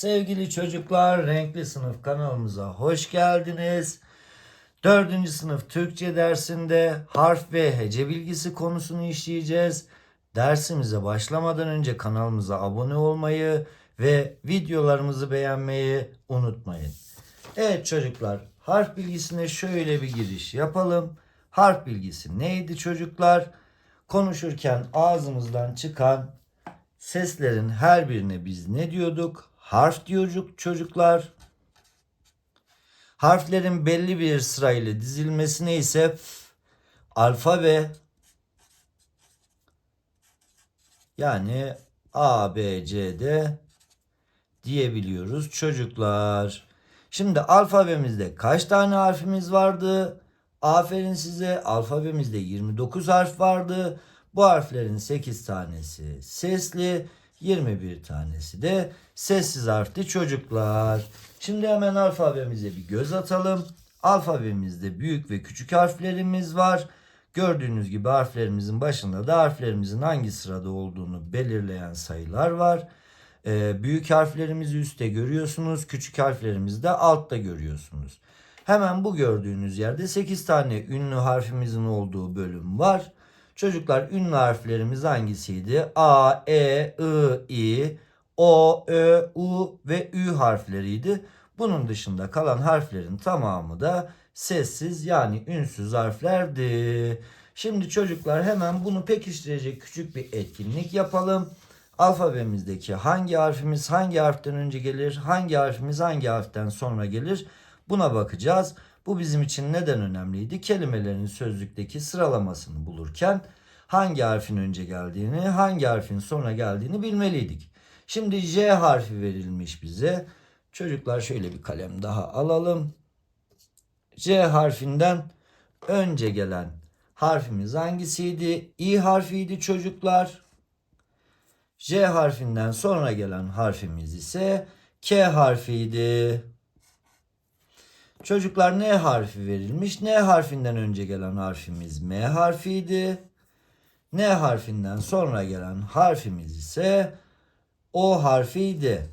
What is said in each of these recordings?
Sevgili çocuklar, Renkli Sınıf kanalımıza hoş geldiniz. Dördüncü sınıf Türkçe dersinde harf ve hece bilgisi konusunu işleyeceğiz. Dersimize başlamadan önce kanalımıza abone olmayı ve videolarımızı beğenmeyi unutmayın. Evet çocuklar, harf bilgisine şöyle bir giriş yapalım. Harf bilgisi neydi çocuklar? Konuşurken ağzımızdan çıkan seslerin her birine biz ne diyorduk? Harf diyorduk çocuklar. Harflerin belli bir sırayla dizilmesine ise alfabe yani A, B, C, D diyebiliyoruz çocuklar. Şimdi alfabemizde kaç tane harfimiz vardı? Aferin size alfabemizde 29 harf vardı. Bu harflerin 8 tanesi sesli, 21 tanesi de sessiz harfti çocuklar. Şimdi hemen alfabemize bir göz atalım. Alfabemizde büyük ve küçük harflerimiz var. Gördüğünüz gibi harflerimizin başında da harflerimizin hangi sırada olduğunu belirleyen sayılar var. Ee, büyük harflerimizi üstte görüyorsunuz. Küçük harflerimizi de altta görüyorsunuz. Hemen bu gördüğünüz yerde 8 tane ünlü harfimizin olduğu bölüm var. Çocuklar ünlü harflerimiz hangisiydi? A, E, I, I, O, Ö, U ve Ü harfleriydi. Bunun dışında kalan harflerin tamamı da sessiz yani ünsüz harflerdi. Şimdi çocuklar hemen bunu pekiştirecek küçük bir etkinlik yapalım. Alfabemizdeki hangi harfimiz hangi harften önce gelir, hangi harfimiz hangi harften sonra gelir buna bakacağız. Bu bizim için neden önemliydi? Kelimelerin sözlükteki sıralamasını bulurken hangi harfin önce geldiğini, hangi harfin sonra geldiğini bilmeliydik. Şimdi J harfi verilmiş bize. Çocuklar şöyle bir kalem daha alalım. J harfinden önce gelen harfimiz hangisiydi? İ harfiydi çocuklar. J harfinden sonra gelen harfimiz ise K harfiydi. Çocuklar N harfi verilmiş. N harfinden önce gelen harfimiz M harfiydi. N harfinden sonra gelen harfimiz ise O harfiydi.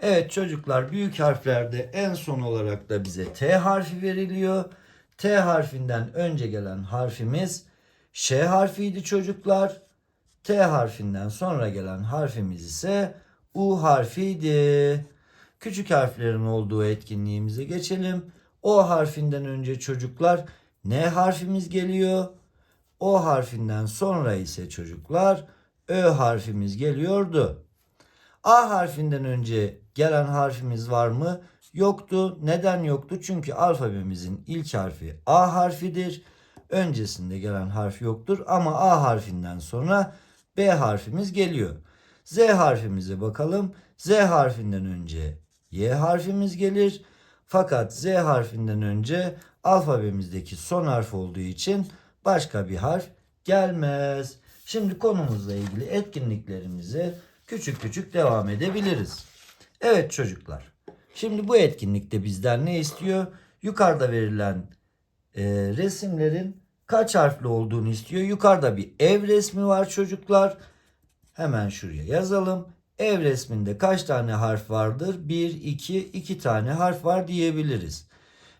Evet çocuklar büyük harflerde en son olarak da bize T harfi veriliyor. T harfinden önce gelen harfimiz Ş harfiydi çocuklar. T harfinden sonra gelen harfimiz ise U harfiydi. Küçük harflerin olduğu etkinliğimize geçelim. O harfinden önce çocuklar N harfimiz geliyor. O harfinden sonra ise çocuklar Ö harfimiz geliyordu. A harfinden önce gelen harfimiz var mı? Yoktu. Neden yoktu? Çünkü alfabemizin ilk harfi A harfidir. Öncesinde gelen harf yoktur ama A harfinden sonra B harfimiz geliyor. Z harfimize bakalım. Z harfinden önce Y harfimiz gelir. Fakat Z harfinden önce alfabemizdeki son harf olduğu için başka bir harf gelmez. Şimdi konumuzla ilgili etkinliklerimize küçük küçük devam edebiliriz. Evet çocuklar. Şimdi bu etkinlikte bizden ne istiyor? Yukarıda verilen e, resimlerin kaç harfli olduğunu istiyor. Yukarıda bir ev resmi var çocuklar. Hemen şuraya yazalım. Ev resminde kaç tane harf vardır? 1, 2, 2 tane harf var diyebiliriz.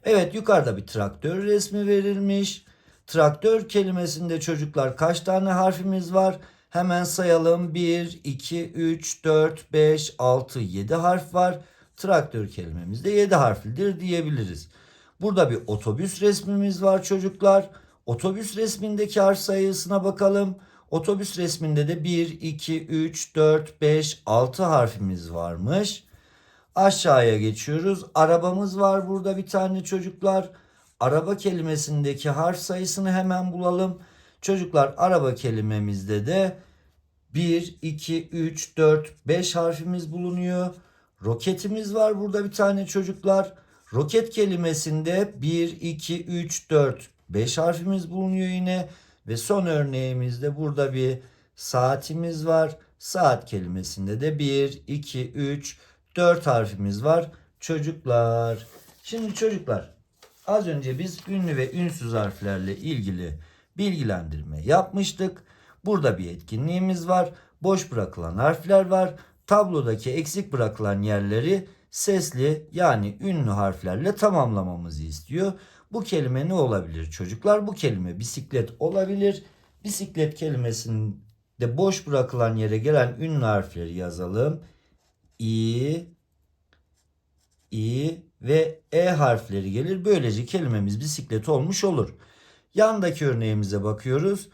Evet yukarıda bir traktör resmi verilmiş. Traktör kelimesinde çocuklar kaç tane harfimiz var? Hemen sayalım. 1, 2, 3, 4, 5, 6, 7 harf var. Traktör kelimemizde 7 harflidir diyebiliriz. Burada bir otobüs resmimiz var çocuklar. Otobüs resmindeki harf sayısına bakalım. Otobüs resminde de 1, 2, 3, 4, 5, 6 harfimiz varmış. Aşağıya geçiyoruz. Arabamız var burada bir tane çocuklar. Araba kelimesindeki harf sayısını hemen bulalım. Çocuklar araba kelimemizde de 1, 2, 3, 4, 5 harfimiz bulunuyor. Roketimiz var burada bir tane çocuklar. Roket kelimesinde 1, 2, 3, 4, 5 harfimiz bulunuyor yine. Ve son örneğimizde burada bir saatimiz var. Saat kelimesinde de 1, 2, 3, 4 harfimiz var. Çocuklar. Şimdi çocuklar az önce biz ünlü ve ünsüz harflerle ilgili bilgilendirme yapmıştık. Burada bir etkinliğimiz var. Boş bırakılan harfler var. tablodaki eksik bırakılan yerleri sesli yani ünlü harflerle tamamlamamızı istiyor. Bu kelime ne olabilir çocuklar? Bu kelime bisiklet olabilir. Bisiklet kelimesinde boş bırakılan yere gelen ünlü harfleri yazalım. İ, İ ve E harfleri gelir. Böylece kelimemiz bisiklet olmuş olur. Yandaki örneğimize bakıyoruz.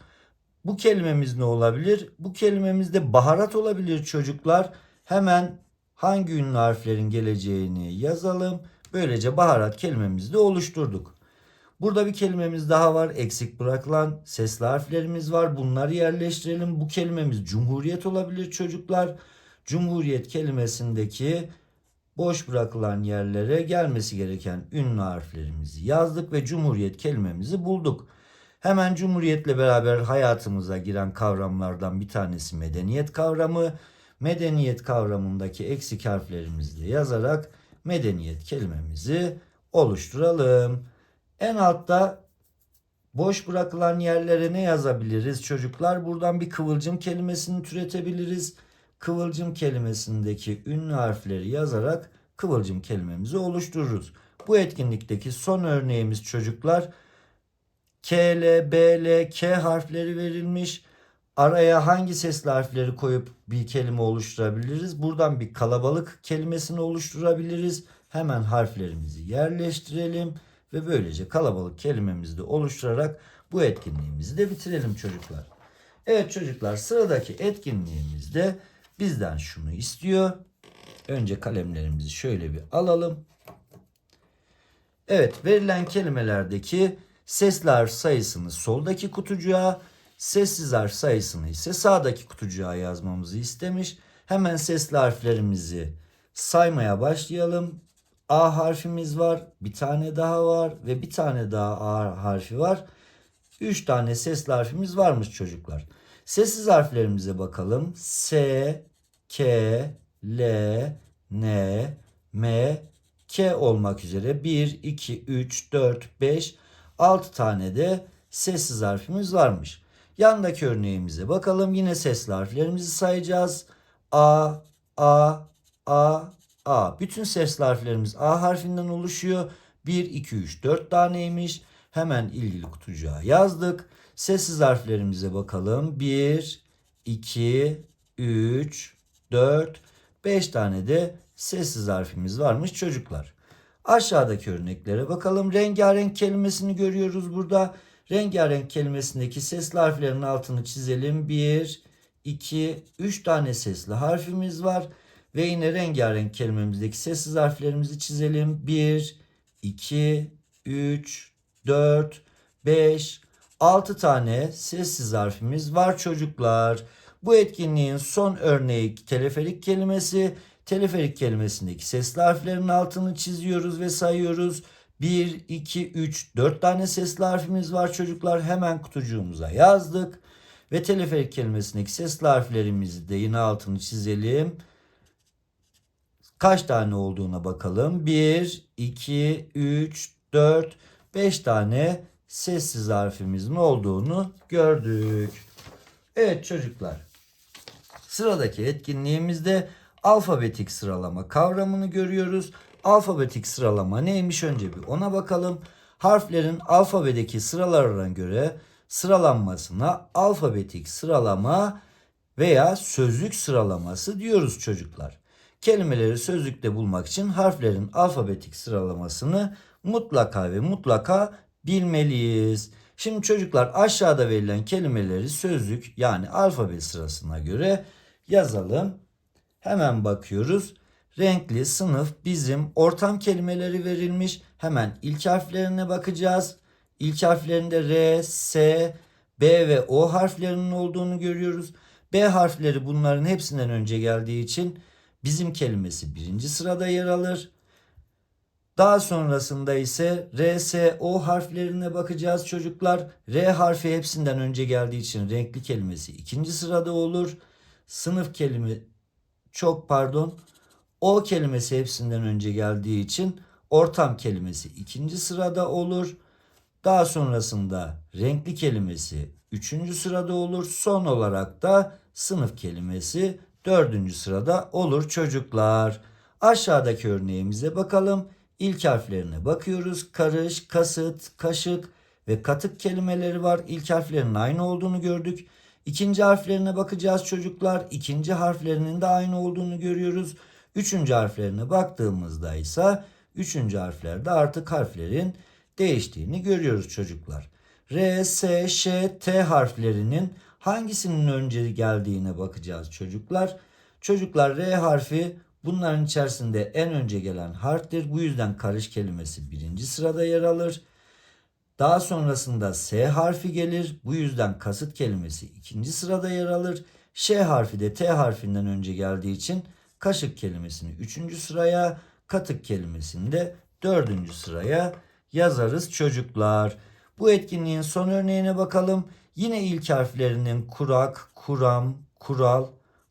Bu kelimemiz ne olabilir? Bu kelimemizde baharat olabilir çocuklar. Hemen hangi ünlü harflerin geleceğini yazalım. Böylece baharat kelimemizi de oluşturduk. Burada bir kelimemiz daha var. Eksik bırakılan sesli harflerimiz var. Bunları yerleştirelim. Bu kelimemiz cumhuriyet olabilir çocuklar. Cumhuriyet kelimesindeki boş bırakılan yerlere gelmesi gereken ünlü harflerimizi yazdık ve cumhuriyet kelimemizi bulduk. Hemen cumhuriyetle beraber hayatımıza giren kavramlardan bir tanesi medeniyet kavramı. Medeniyet kavramındaki eksik harflerimizi de yazarak medeniyet kelimemizi oluşturalım. En altta boş bırakılan yerlere ne yazabiliriz çocuklar? Buradan bir kıvılcım kelimesini türetebiliriz. Kıvılcım kelimesindeki ünlü harfleri yazarak kıvılcım kelimemizi oluştururuz. Bu etkinlikteki son örneğimiz çocuklar K, L, B, L, K harfleri verilmiş. Araya hangi sesli harfleri koyup bir kelime oluşturabiliriz? Buradan bir kalabalık kelimesini oluşturabiliriz. Hemen harflerimizi yerleştirelim ve böylece kalabalık kelimemizi de oluşturarak bu etkinliğimizi de bitirelim çocuklar. Evet çocuklar sıradaki etkinliğimizde bizden şunu istiyor. Önce kalemlerimizi şöyle bir alalım. Evet verilen kelimelerdeki sesli harf sayısını soldaki kutucuğa, sessiz harf sayısını ise sağdaki kutucuğa yazmamızı istemiş. Hemen sesli harflerimizi saymaya başlayalım. A harfimiz var, bir tane daha var ve bir tane daha A harfi var. 3 tane sesli harfimiz varmış çocuklar. Sessiz harflerimize bakalım. S, K, L, N, M, K olmak üzere 1, 2, 3, 4, 5, 6 tane de sessiz harfimiz varmış. Yandaki örneğimize bakalım. Yine sesli harflerimizi sayacağız. A, A, A, A. Bütün sesli harflerimiz A harfinden oluşuyor. 1, 2, 3, 4 taneymiş. Hemen ilgili kutucuğa yazdık. Sessiz harflerimize bakalım. 1, 2, 3, 4, 5 tane de sessiz harfimiz varmış çocuklar. Aşağıdaki örneklere bakalım. Rengarenk kelimesini görüyoruz burada. Rengarenk kelimesindeki sesli harflerin altını çizelim. 1, 2, 3 tane sesli harfimiz var. Ve yine rengarenk kelimemizdeki sessiz harflerimizi çizelim. 1, 2, 3, 4, 5, 6 tane sessiz harfimiz var çocuklar. Bu etkinliğin son örneği teleferik kelimesi. Teleferik kelimesindeki sesli harflerin altını çiziyoruz ve sayıyoruz. 1, 2, 3, 4 tane sesli harfimiz var çocuklar. Hemen kutucuğumuza yazdık. Ve teleferik kelimesindeki sesli harflerimizi de yine altını çizelim. Kaç tane olduğuna bakalım. 1, 2, 3, 4, 5 tane sessiz harfimizin olduğunu gördük. Evet çocuklar. Sıradaki etkinliğimizde alfabetik sıralama kavramını görüyoruz. Alfabetik sıralama neymiş önce bir ona bakalım. Harflerin alfabedeki sıralarına göre sıralanmasına alfabetik sıralama veya sözlük sıralaması diyoruz çocuklar. Kelimeleri sözlükte bulmak için harflerin alfabetik sıralamasını mutlaka ve mutlaka bilmeliyiz. Şimdi çocuklar aşağıda verilen kelimeleri sözlük yani alfabe sırasına göre yazalım. Hemen bakıyoruz. Renkli, sınıf, bizim, ortam kelimeleri verilmiş. Hemen ilk harflerine bakacağız. İlk harflerinde R, S, B ve O harflerinin olduğunu görüyoruz. B harfleri bunların hepsinden önce geldiği için bizim kelimesi birinci sırada yer alır. Daha sonrasında ise R, S, O harflerine bakacağız çocuklar. R harfi hepsinden önce geldiği için renkli kelimesi ikinci sırada olur. Sınıf kelime çok pardon. O kelimesi hepsinden önce geldiği için ortam kelimesi ikinci sırada olur. Daha sonrasında renkli kelimesi üçüncü sırada olur. Son olarak da sınıf kelimesi dördüncü sırada olur çocuklar. Aşağıdaki örneğimize bakalım. İlk harflerine bakıyoruz. Karış, kasıt, kaşık ve katık kelimeleri var. İlk harflerinin aynı olduğunu gördük. İkinci harflerine bakacağız çocuklar. İkinci harflerinin de aynı olduğunu görüyoruz. Üçüncü harflerine baktığımızda ise üçüncü harflerde artık harflerin değiştiğini görüyoruz çocuklar. R, S, Ş, T harflerinin hangisinin önce geldiğine bakacağız çocuklar. Çocuklar R harfi bunların içerisinde en önce gelen harftir. Bu yüzden karış kelimesi birinci sırada yer alır. Daha sonrasında S harfi gelir. Bu yüzden kasıt kelimesi ikinci sırada yer alır. Ş harfi de T harfinden önce geldiği için kaşık kelimesini üçüncü sıraya, katık kelimesini de dördüncü sıraya yazarız çocuklar. Bu etkinliğin son örneğine bakalım. Yine ilk harflerinin kurak, kuram, kural,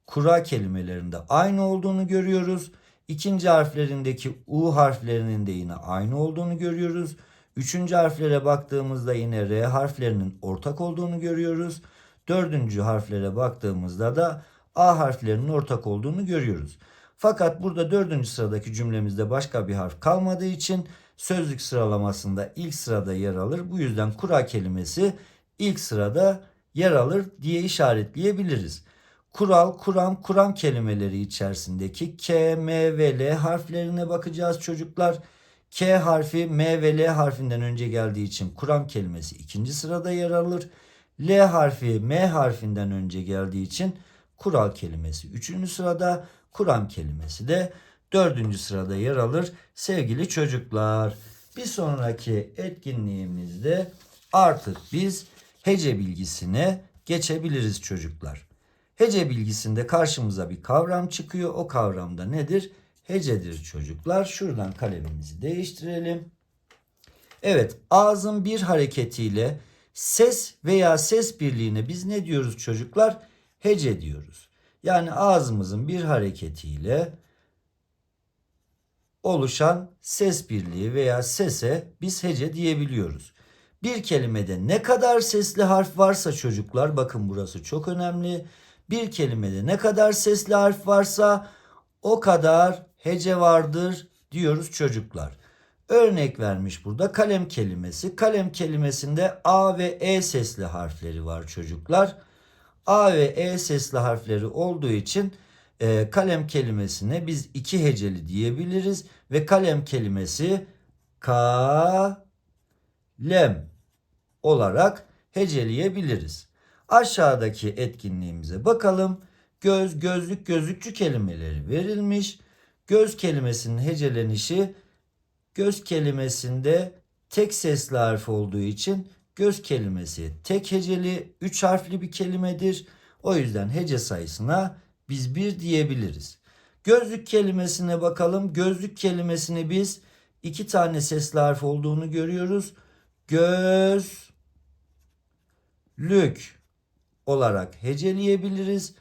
kura kelimelerinde aynı olduğunu görüyoruz. İkinci harflerindeki U harflerinin de yine aynı olduğunu görüyoruz. Üçüncü harflere baktığımızda yine R harflerinin ortak olduğunu görüyoruz. Dördüncü harflere baktığımızda da A harflerinin ortak olduğunu görüyoruz. Fakat burada dördüncü sıradaki cümlemizde başka bir harf kalmadığı için sözlük sıralamasında ilk sırada yer alır. Bu yüzden kura kelimesi ilk sırada yer alır diye işaretleyebiliriz. Kural, kuram, kuram kelimeleri içerisindeki K, M ve L harflerine bakacağız çocuklar. K harfi M ve L harfinden önce geldiği için kuram kelimesi ikinci sırada yer alır. L harfi M harfinden önce geldiği için kural kelimesi üçüncü sırada, kuram kelimesi de dördüncü sırada yer alır. Sevgili çocuklar, bir sonraki etkinliğimizde artık biz hece bilgisine geçebiliriz çocuklar. Hece bilgisinde karşımıza bir kavram çıkıyor. O kavramda nedir? Hecedir çocuklar. Şuradan kalemimizi değiştirelim. Evet, ağzın bir hareketiyle ses veya ses birliğine biz ne diyoruz çocuklar? Hece diyoruz. Yani ağzımızın bir hareketiyle oluşan ses birliği veya sese biz hece diyebiliyoruz. Bir kelimede ne kadar sesli harf varsa çocuklar bakın burası çok önemli. Bir kelimede ne kadar sesli harf varsa o kadar hece vardır diyoruz çocuklar. Örnek vermiş burada kalem kelimesi. Kalem kelimesinde A ve E sesli harfleri var çocuklar. A ve E sesli harfleri olduğu için e, kalem kelimesine biz iki heceli diyebiliriz ve kalem kelimesi kalem olarak heceleyebiliriz. Aşağıdaki etkinliğimize bakalım. Göz, gözlük, gözlükçü kelimeleri verilmiş. Göz kelimesinin hecelenişi göz kelimesinde tek sesli harf olduğu için göz kelimesi tek heceli 3 harfli bir kelimedir. O yüzden hece sayısına biz bir diyebiliriz. Gözlük kelimesine bakalım. Gözlük kelimesini biz iki tane sesli harf olduğunu görüyoruz. Gözlük olarak heceleyebiliriz.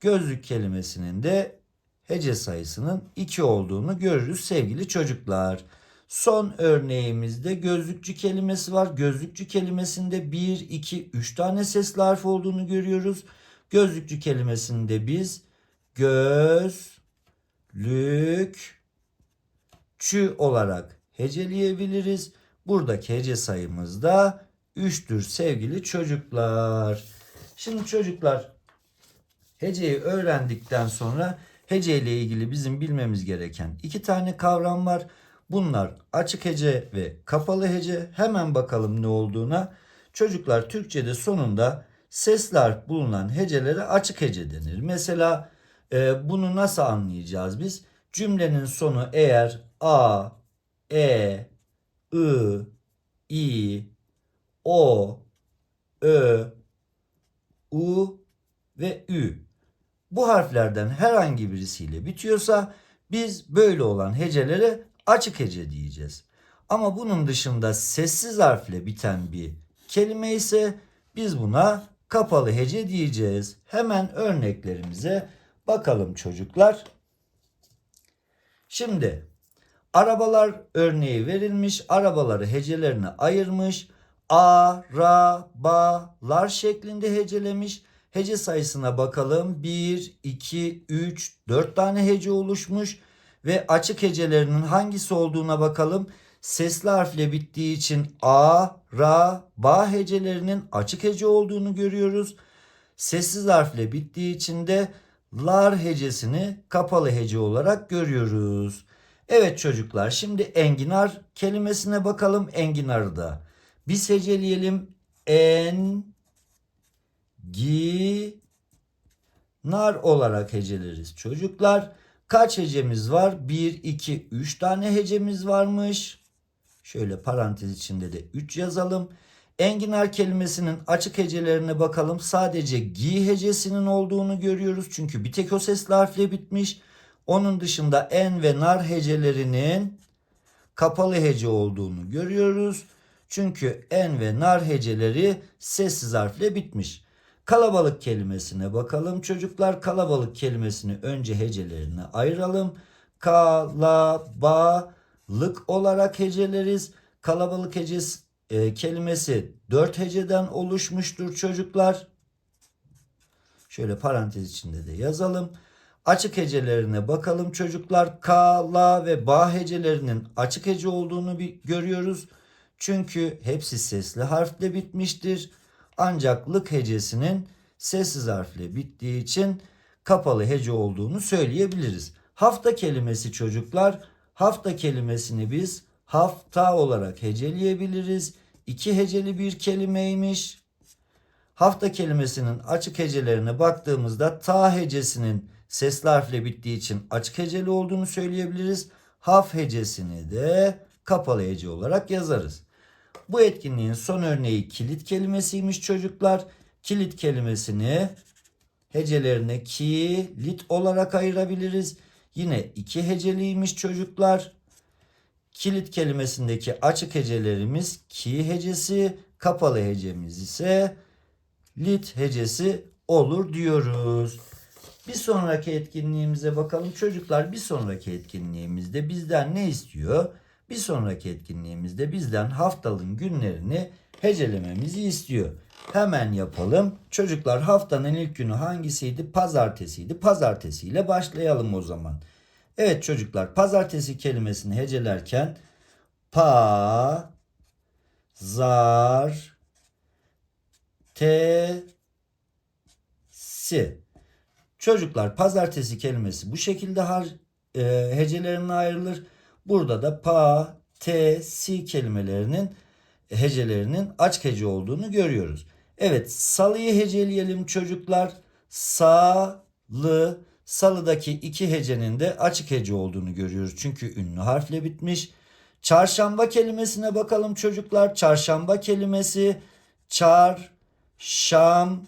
Gözlük kelimesinin de hece sayısının 2 olduğunu görürüz sevgili çocuklar. Son örneğimizde gözlükçü kelimesi var. Gözlükçü kelimesinde 1, 2, 3 tane sesli harf olduğunu görüyoruz. Gözlükçü kelimesinde biz gözlükçü olarak heceleyebiliriz. Buradaki hece sayımız da 3'tür sevgili çocuklar. Şimdi çocuklar heceyi öğrendikten sonra hece ile ilgili bizim bilmemiz gereken iki tane kavram var. Bunlar açık hece ve kapalı hece. Hemen bakalım ne olduğuna. Çocuklar Türkçe'de sonunda sesli harf bulunan hecelere açık hece denir. Mesela e, bunu nasıl anlayacağız biz? Cümlenin sonu eğer a, e, i, i, o, ö, u ve ü. Bu harflerden herhangi birisiyle bitiyorsa biz böyle olan hecelere açık hece diyeceğiz. Ama bunun dışında sessiz harfle biten bir kelime ise biz buna kapalı hece diyeceğiz. Hemen örneklerimize bakalım çocuklar. Şimdi arabalar örneği verilmiş. Arabaları hecelerine ayırmış. A, ra, ba, lar şeklinde hecelemiş. Hece sayısına bakalım. 1, 2, 3, 4 tane hece oluşmuş. Ve açık hecelerinin hangisi olduğuna bakalım. Sesli harfle bittiği için A, Ra, Ba hecelerinin açık hece olduğunu görüyoruz. Sessiz harfle bittiği için de lar hecesini kapalı hece olarak görüyoruz. Evet çocuklar şimdi enginar kelimesine bakalım. Enginarı da biz heceleyelim. En gi nar olarak heceleriz çocuklar. Kaç hecemiz var? 1, 2, 3 tane hecemiz varmış. Şöyle parantez içinde de 3 yazalım. Enginar kelimesinin açık hecelerine bakalım. Sadece gi hecesinin olduğunu görüyoruz. Çünkü bir tek o sesli harfle bitmiş. Onun dışında en ve nar hecelerinin kapalı hece olduğunu görüyoruz. Çünkü en ve nar heceleri sessiz harfle bitmiş. Kalabalık kelimesine bakalım. Çocuklar kalabalık kelimesini önce hecelerine ayıralım. Kalabalık olarak heceleriz. Kalabalık hecesi e, kelimesi dört heceden oluşmuştur çocuklar. Şöyle parantez içinde de yazalım. Açık hecelerine bakalım çocuklar. K, la ve ba hecelerinin açık hece olduğunu bir görüyoruz. Çünkü hepsi sesli harfle bitmiştir. Ancak lık hecesinin sessiz harfle bittiği için kapalı hece olduğunu söyleyebiliriz. Hafta kelimesi çocuklar. Hafta kelimesini biz hafta olarak heceleyebiliriz. İki heceli bir kelimeymiş. Hafta kelimesinin açık hecelerine baktığımızda ta hecesinin sesli harfle bittiği için açık heceli olduğunu söyleyebiliriz. Haf hecesini de kapalı hece olarak yazarız. Bu etkinliğin son örneği kilit kelimesiymiş çocuklar. Kilit kelimesini hecelerine kilit olarak ayırabiliriz. Yine iki heceliymiş çocuklar. Kilit kelimesindeki açık hecelerimiz ki hecesi, kapalı hecemiz ise lit hecesi olur diyoruz. Bir sonraki etkinliğimize bakalım. Çocuklar bir sonraki etkinliğimizde bizden ne istiyor? Bir sonraki etkinliğimizde bizden haftanın günlerini hecelememizi istiyor. Hemen yapalım. Çocuklar haftanın ilk günü hangisiydi? Pazartesiydi. Pazartesi ile başlayalım o zaman. Evet çocuklar pazartesi kelimesini hecelerken pa zar te si Çocuklar pazartesi kelimesi bu şekilde har, e, hecelerine ayrılır. Burada da pa, te, si kelimelerinin hecelerinin açık hece olduğunu görüyoruz. Evet salıyı heceleyelim çocuklar. Salı, salıdaki iki hecenin de açık hece olduğunu görüyoruz. Çünkü ünlü harfle bitmiş. Çarşamba kelimesine bakalım çocuklar. Çarşamba kelimesi çar, şam,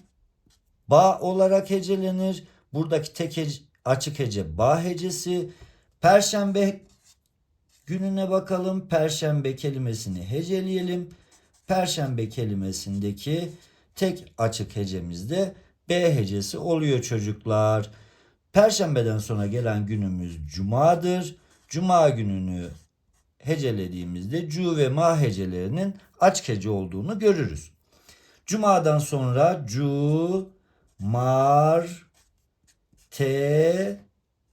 ba olarak hecelenir. Buradaki tek hece, açık hece ba hecesi. Perşembe gününe bakalım. Perşembe kelimesini heceleyelim. Perşembe kelimesindeki tek açık hecemiz de B hecesi oluyor çocuklar. Perşembeden sonra gelen günümüz cumadır. Cuma gününü hecelediğimizde cu ve ma hecelerinin açık hece olduğunu görürüz. Cuma'dan sonra cu, mar, te,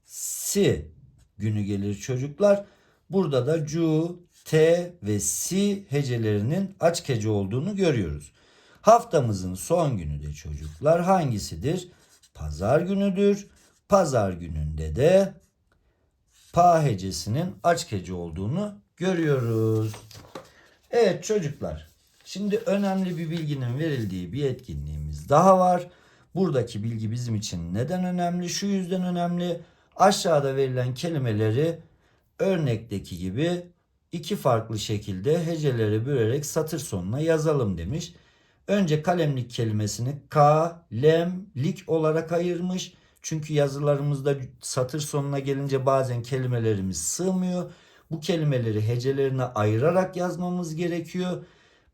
si günü gelir çocuklar. Burada da cu, te ve si hecelerinin açık hece olduğunu görüyoruz. Haftamızın son günü de çocuklar hangisidir? Pazar günüdür. Pazar gününde de pa hecesinin açık hece olduğunu görüyoruz. Evet çocuklar. Şimdi önemli bir bilginin verildiği bir etkinliğimiz daha var. Buradaki bilgi bizim için neden önemli? Şu yüzden önemli. Aşağıda verilen kelimeleri örnekteki gibi iki farklı şekilde heceleri bölerek satır sonuna yazalım demiş. Önce kalemlik kelimesini kalemlik olarak ayırmış. Çünkü yazılarımızda satır sonuna gelince bazen kelimelerimiz sığmıyor. Bu kelimeleri hecelerine ayırarak yazmamız gerekiyor.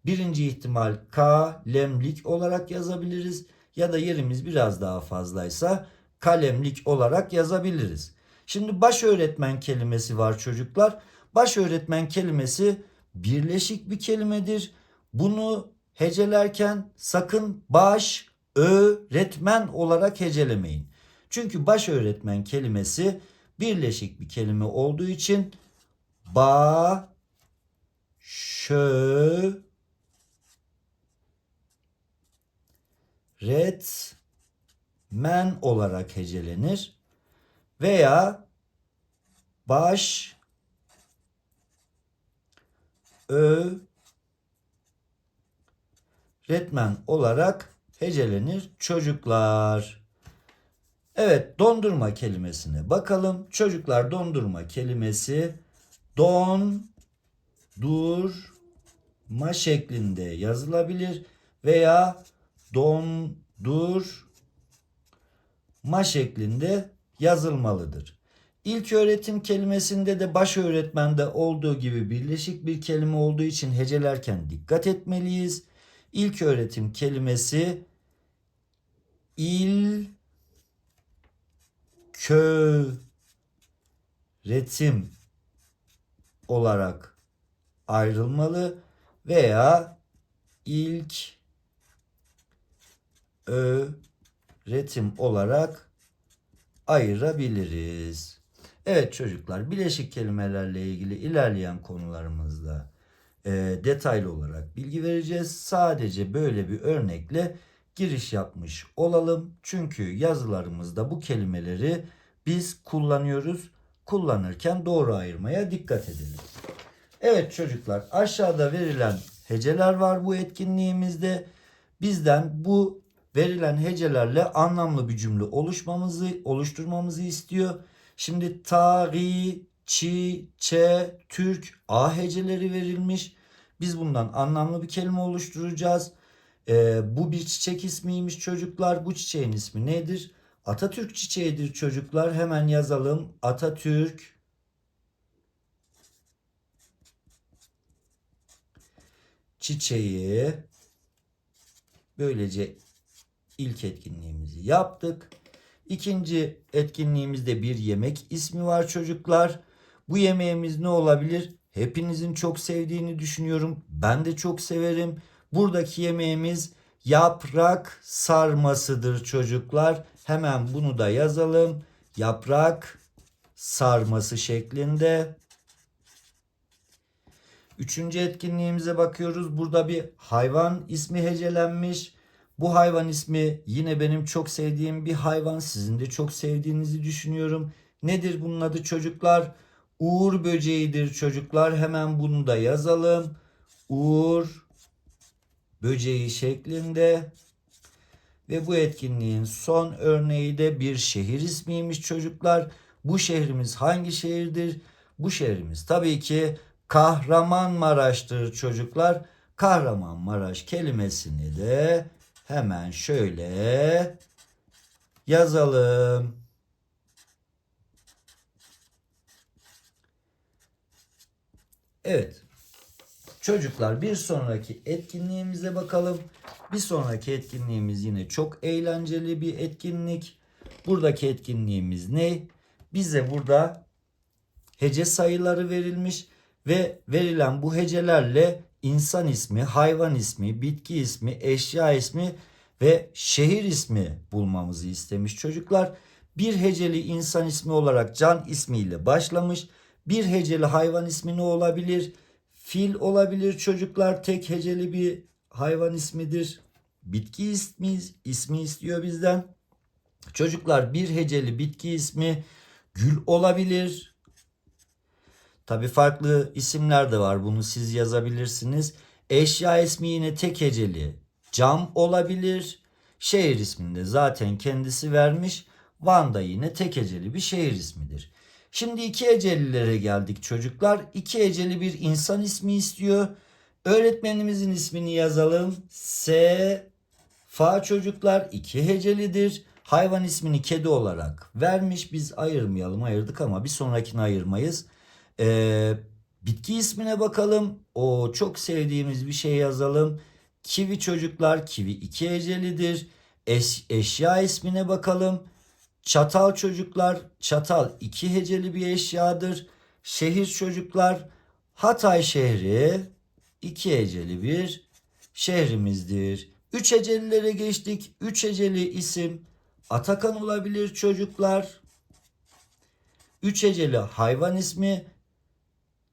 Birinci ihtimal kalemlik olarak yazabiliriz ya da yerimiz biraz daha fazlaysa kalemlik olarak yazabiliriz. Şimdi baş öğretmen kelimesi var çocuklar. Baş öğretmen kelimesi birleşik bir kelimedir. Bunu hecelerken sakın baş öğretmen olarak hecelemeyin. Çünkü baş öğretmen kelimesi birleşik bir kelime olduğu için ba şö retmen olarak hecelenir veya baş ö retmen olarak hecelenir çocuklar. Evet dondurma kelimesine bakalım. Çocuklar dondurma kelimesi don durma şeklinde yazılabilir veya dondur ma şeklinde yazılmalıdır. İlk öğretim kelimesinde de baş öğretmende olduğu gibi birleşik bir kelime olduğu için hecelerken dikkat etmeliyiz. İlk öğretim kelimesi il kö retim olarak ayrılmalı veya ilk öğretim olarak ayırabiliriz. Evet çocuklar bileşik kelimelerle ilgili ilerleyen konularımızda e, detaylı olarak bilgi vereceğiz. Sadece böyle bir örnekle giriş yapmış olalım. Çünkü yazılarımızda bu kelimeleri biz kullanıyoruz. Kullanırken doğru ayırmaya dikkat edelim. Evet çocuklar aşağıda verilen heceler var bu etkinliğimizde. Bizden bu verilen hecelerle anlamlı bir cümle oluşmamızı oluşturmamızı istiyor. Şimdi tari, çi, çe, türk, a heceleri verilmiş. Biz bundan anlamlı bir kelime oluşturacağız. Ee, bu bir çiçek ismiymiş çocuklar. Bu çiçeğin ismi nedir? Atatürk çiçeğidir çocuklar. Hemen yazalım. Atatürk çiçeği böylece ilk etkinliğimizi yaptık. İkinci etkinliğimizde bir yemek ismi var çocuklar. Bu yemeğimiz ne olabilir? Hepinizin çok sevdiğini düşünüyorum. Ben de çok severim. Buradaki yemeğimiz yaprak sarmasıdır çocuklar. Hemen bunu da yazalım. Yaprak sarması şeklinde. Üçüncü etkinliğimize bakıyoruz. Burada bir hayvan ismi hecelenmiş. Bu hayvan ismi yine benim çok sevdiğim bir hayvan. Sizin de çok sevdiğinizi düşünüyorum. Nedir bunun adı çocuklar? Uğur böceğidir çocuklar. Hemen bunu da yazalım. Uğur böceği şeklinde. Ve bu etkinliğin son örneği de bir şehir ismiymiş çocuklar. Bu şehrimiz hangi şehirdir? Bu şehrimiz tabii ki Kahramanmaraş'tır çocuklar. Kahramanmaraş kelimesini de hemen şöyle yazalım. Evet. Çocuklar bir sonraki etkinliğimize bakalım. Bir sonraki etkinliğimiz yine çok eğlenceli bir etkinlik. Buradaki etkinliğimiz ne? Bize burada hece sayıları verilmiş ve verilen bu hecelerle insan ismi, hayvan ismi, bitki ismi, eşya ismi ve şehir ismi bulmamızı istemiş çocuklar. Bir heceli insan ismi olarak can ismiyle başlamış. Bir heceli hayvan ismi ne olabilir? Fil olabilir çocuklar. Tek heceli bir hayvan ismidir. Bitki ismi, ismi istiyor bizden. Çocuklar bir heceli bitki ismi gül olabilir. Tabi farklı isimler de var. Bunu siz yazabilirsiniz. Eşya ismi yine tek heceli. Cam olabilir. Şehir isminde zaten kendisi vermiş. Van da yine tek heceli bir şehir ismidir. Şimdi iki hecelilere geldik çocuklar. İki heceli bir insan ismi istiyor. Öğretmenimizin ismini yazalım. S Fa çocuklar iki hecelidir. Hayvan ismini kedi olarak vermiş. Biz ayırmayalım ayırdık ama bir sonrakini ayırmayız. Ee, bitki ismine bakalım. O çok sevdiğimiz bir şey yazalım. Kivi çocuklar. Kivi iki hecelidir. Eş, eşya ismine bakalım. Çatal çocuklar. Çatal iki heceli bir eşyadır. Şehir çocuklar. Hatay şehri iki heceli bir şehrimizdir. Üç hecelilere geçtik. Üç heceli isim Atakan olabilir çocuklar. Üç heceli hayvan ismi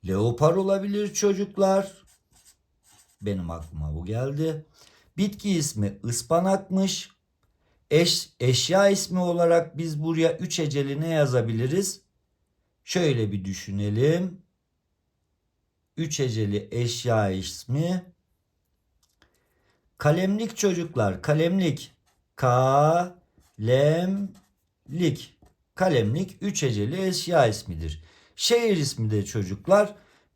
leopar olabilir çocuklar. Benim aklıma bu geldi. Bitki ismi ıspanakmış. Eş, eşya ismi olarak biz buraya üç heceli ne yazabiliriz? Şöyle bir düşünelim. Üç heceli eşya ismi. Kalemlik çocuklar. Kalemlik. Kalemlik. Kalemlik üç heceli eşya ismidir. Şehir ismi de çocuklar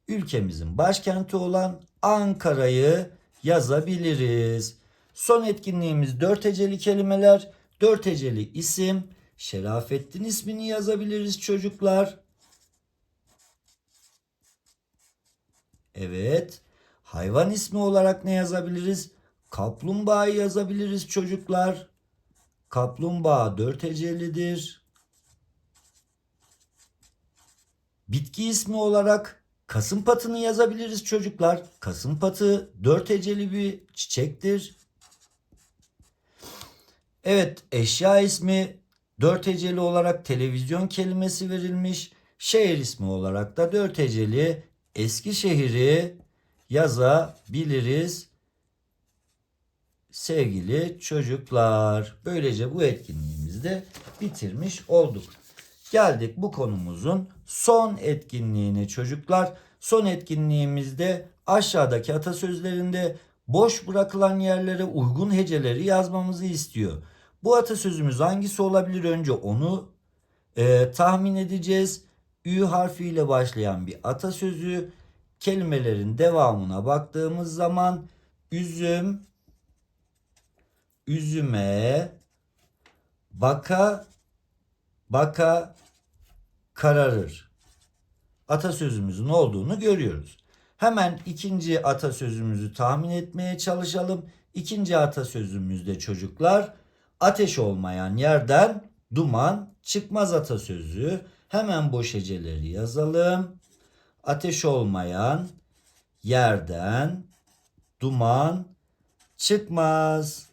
ülkemizin başkenti olan Ankara'yı yazabiliriz. Son etkinliğimiz dört heceli kelimeler. Dört heceli isim. Şerafettin ismini yazabiliriz çocuklar. Evet. Hayvan ismi olarak ne yazabiliriz? Kaplumbağayı yazabiliriz çocuklar. Kaplumbağa dört hecelidir. Bitki ismi olarak kasımpatını yazabiliriz çocuklar. Kasımpatı dört heceli bir çiçektir. Evet eşya ismi dört heceli olarak televizyon kelimesi verilmiş. Şehir ismi olarak da dört heceli Eskişehir'i yazabiliriz. Sevgili çocuklar, böylece bu etkinliğimizi de bitirmiş olduk. Geldik bu konumuzun son etkinliğine çocuklar. Son etkinliğimizde aşağıdaki atasözlerinde boş bırakılan yerlere uygun heceleri yazmamızı istiyor. Bu atasözümüz hangisi olabilir önce onu e, tahmin edeceğiz. Ü harfiyle başlayan bir atasözü kelimelerin devamına baktığımız zaman üzüm, üzüme, baka, baka kararır. Atasözümüzün olduğunu görüyoruz. Hemen ikinci atasözümüzü tahmin etmeye çalışalım. İkinci atasözümüzde çocuklar ateş olmayan yerden duman çıkmaz atasözü. Hemen boş heceleri yazalım. Ateş olmayan yerden duman çıkmaz.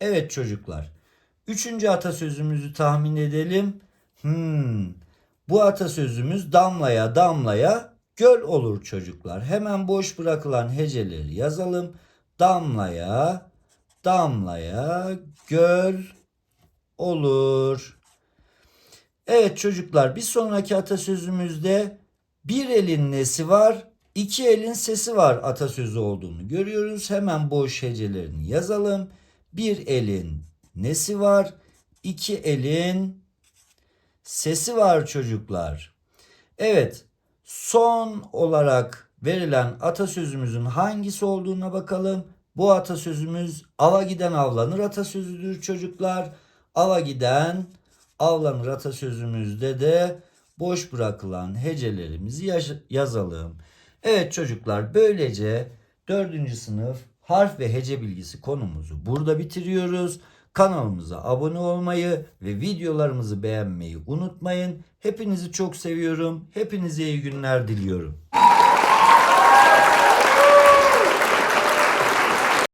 Evet çocuklar. Üçüncü atasözümüzü tahmin edelim. Hmm. Bu atasözümüz damlaya damlaya göl olur çocuklar. Hemen boş bırakılan heceleri yazalım. Damlaya damlaya göl olur. Evet çocuklar bir sonraki atasözümüzde bir elin nesi var, iki elin sesi var atasözü olduğunu görüyoruz. Hemen boş hecelerini yazalım. Bir elin nesi var, iki elin sesi var çocuklar. Evet, son olarak verilen atasözümüzün hangisi olduğuna bakalım. Bu atasözümüz ava giden avlanır atasözüdür çocuklar. Ava giden avlanır atasözümüzde de boş bırakılan hecelerimizi yazalım. Evet çocuklar böylece 4. sınıf harf ve hece bilgisi konumuzu burada bitiriyoruz. Kanalımıza abone olmayı ve videolarımızı beğenmeyi unutmayın. Hepinizi çok seviyorum. Hepinize iyi günler diliyorum.